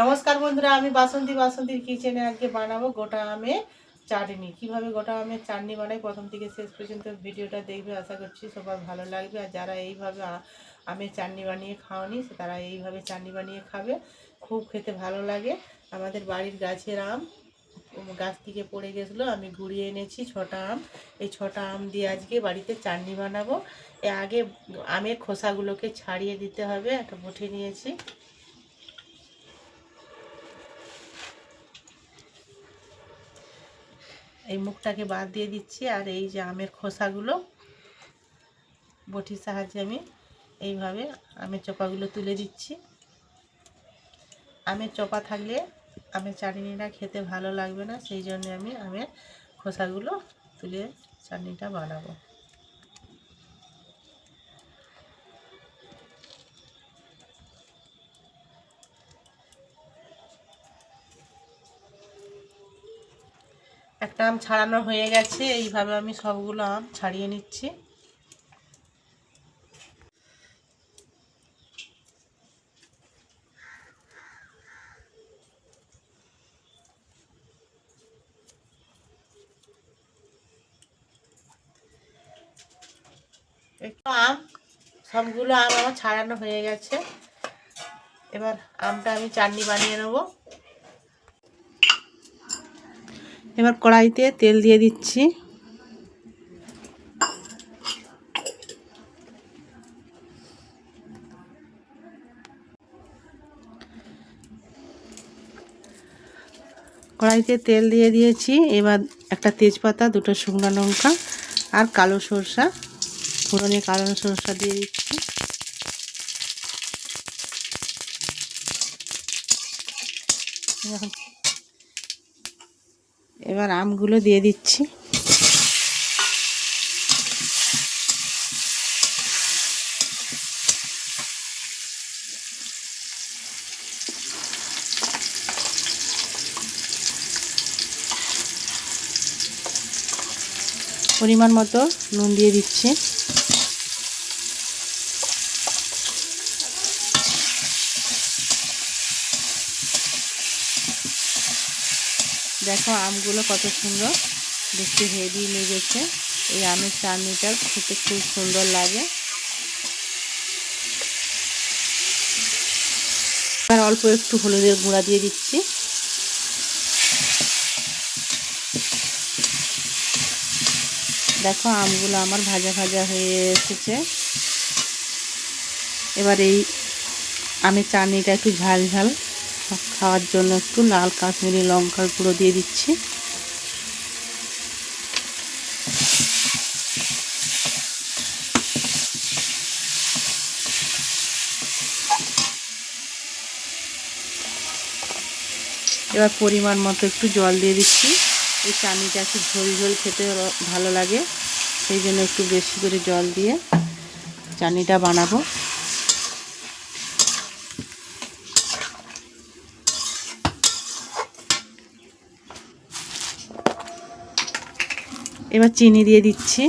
নমস্কার বন্ধুরা, আমি বাসন্তী, বাসন্তীর কিচেনে আজকে বানাবো গোটা আমে চাটনি। কীভাবে গোটা আমের চাটনি বানাই, প্রথম থেকে শেষ পর্যন্ত ভিডিওটা দেখবে, আশা করছি সবার ভালো লাগবে। আর যারা এইভাবে আমের চাটনি বানিয়ে খাওনি তারা এইভাবে চাটনি বানিয়ে খাবে। খুব খেতে ভালো লাগে। আমাদের বাড়ির গাছের আম গাছ থেকে পড়ে গেছিল, আমি ঘুরিয়ে এনেছি ছটা আম। এই ছটা আম দিয়ে আজকে বাড়িতে চাটনি বানাবো। এর আগে আমের খোসাগুলোকে ছাড়িয়ে দিতে হবে, একটা মুঠে নিয়েছি। এই মুখটাকে বাদ দিয়ে দিচ্ছি আর এই যে আমের খোসাগুলো, বটির সাহায্যে আমি এইভাবে আমের চোপাগুলো তুলে দিচ্ছি। আমের চোপা থাকলে আমের চাটনিটা খেতে ভালো লাগবে না, সেই জন্য আমি আমের খোসাগুলো তুলে চাটনিটা বানাবো। একটা আম ছাড়ানো হয়ে গেছে, এইভাবে আমি সবগুলো আম ছাড়িয়ে নিচ্ছি। একটু আম, সবগুলো আম আমার ছাড়ানো হয়ে গেছে। এবার আমটা আমি চাটনি বানিয়ে নেব। এবার কড়াইতে তেল দিয়ে দিচ্ছি। কড়াইতে তেল দিয়ে দিয়েছি। এবার একটা তেজপাতা, দুটো শুকনো লঙ্কা আর কালো সরষা। ফোড়নে কালো সরষা দিয়ে দিচ্ছি। এখন এবার আমগুলো দিয়ে দিচ্ছি। পরিমাণ মতো নুন দিয়ে দিচ্ছি। দেখো আমগুলো কত সুন্দর। দেখতে হেভি লেগেছে। এই আমের চাটনিটা খেতে খুব সুন্দর লাগে। আর অল্প একটু হলুদের গুঁড়া দিয়ে দিচ্ছি। দেখো আমগুলো আমার ভাজা ভাজা হয়ে এসেছে। এবার এই আমের চাটনিটা একটু ঝাল ঝাল খাওয়ার জন্য একটু লাল কাশ্মীরি লঙ্কার গুঁড়ো দিয়ে দিচ্ছি। এবার পরিমাণ মতো একটু জল দিয়ে দিচ্ছি। এই চাটনিটা একটু ঝোল ঝোল খেতে ভালো লাগে, সেই জন্য একটু বেশি করে জল দিয়ে চাটনিটা বানাবো। এবার চিনি দিয়ে দিচ্ছি।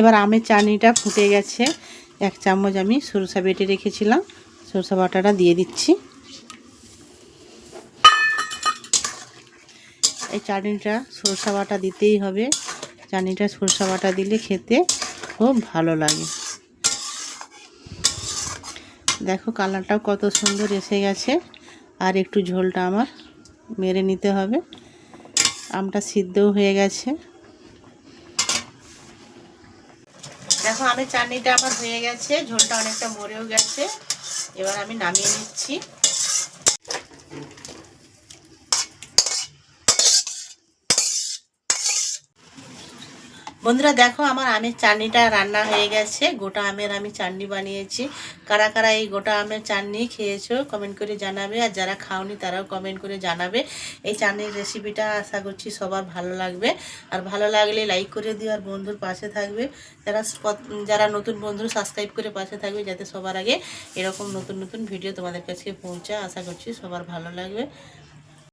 এবার আমের চাটনিটা ফুটে গেছে। এক চামচ আমি সরষা বেটে রেখেছিলাম। সরষা বাটাটা দিয়ে দিচ্ছি। এই চাটনিটা সরষা বাটা দিতেই হবে। চাটনিটা সরষা বাটা দিলে খেতে খুব ভালো লাগে। দেখো কালারটাও কত সুন্দর এসে গেছে। আর একটু ঝোলটা আমার মেরে নিতে হবে। আমটা সিদ্ধও হয়ে গেছে। দেখো আমি চাটনিটা আমার হয়ে গেছে, ঝোলটা অনেকটা মরেও গেছে। এবার আমি নামিয়ে নিচ্ছি। বন্ধুরা দেখো আমার আমের চাটনিটা রান্না হয়ে গেছে। গোটা আমের আমি চাটনি বানিয়েছি। কারা কারা এই গোটা আমের চাটনি খেয়েছো কমেন্ট করে জানাবে। আর যারা খাওনি তারাও কমেন্ট করে জানাবে। এই চাটনির রেসিপিটা আশা করছি সবার ভালো লাগবে। আর ভালো লাগলে লাইক করে দিও আর বন্ধুর পাশে থাকবে। যারা যারা নতুন বন্ধু সাবস্ক্রাইব করে পাশে থাকবে যাতে সবার আগে এরকম নতুন নতুন ভিডিও তোমাদের কাছে পৌঁছায়। আশা করছি সবার ভালো লাগবে।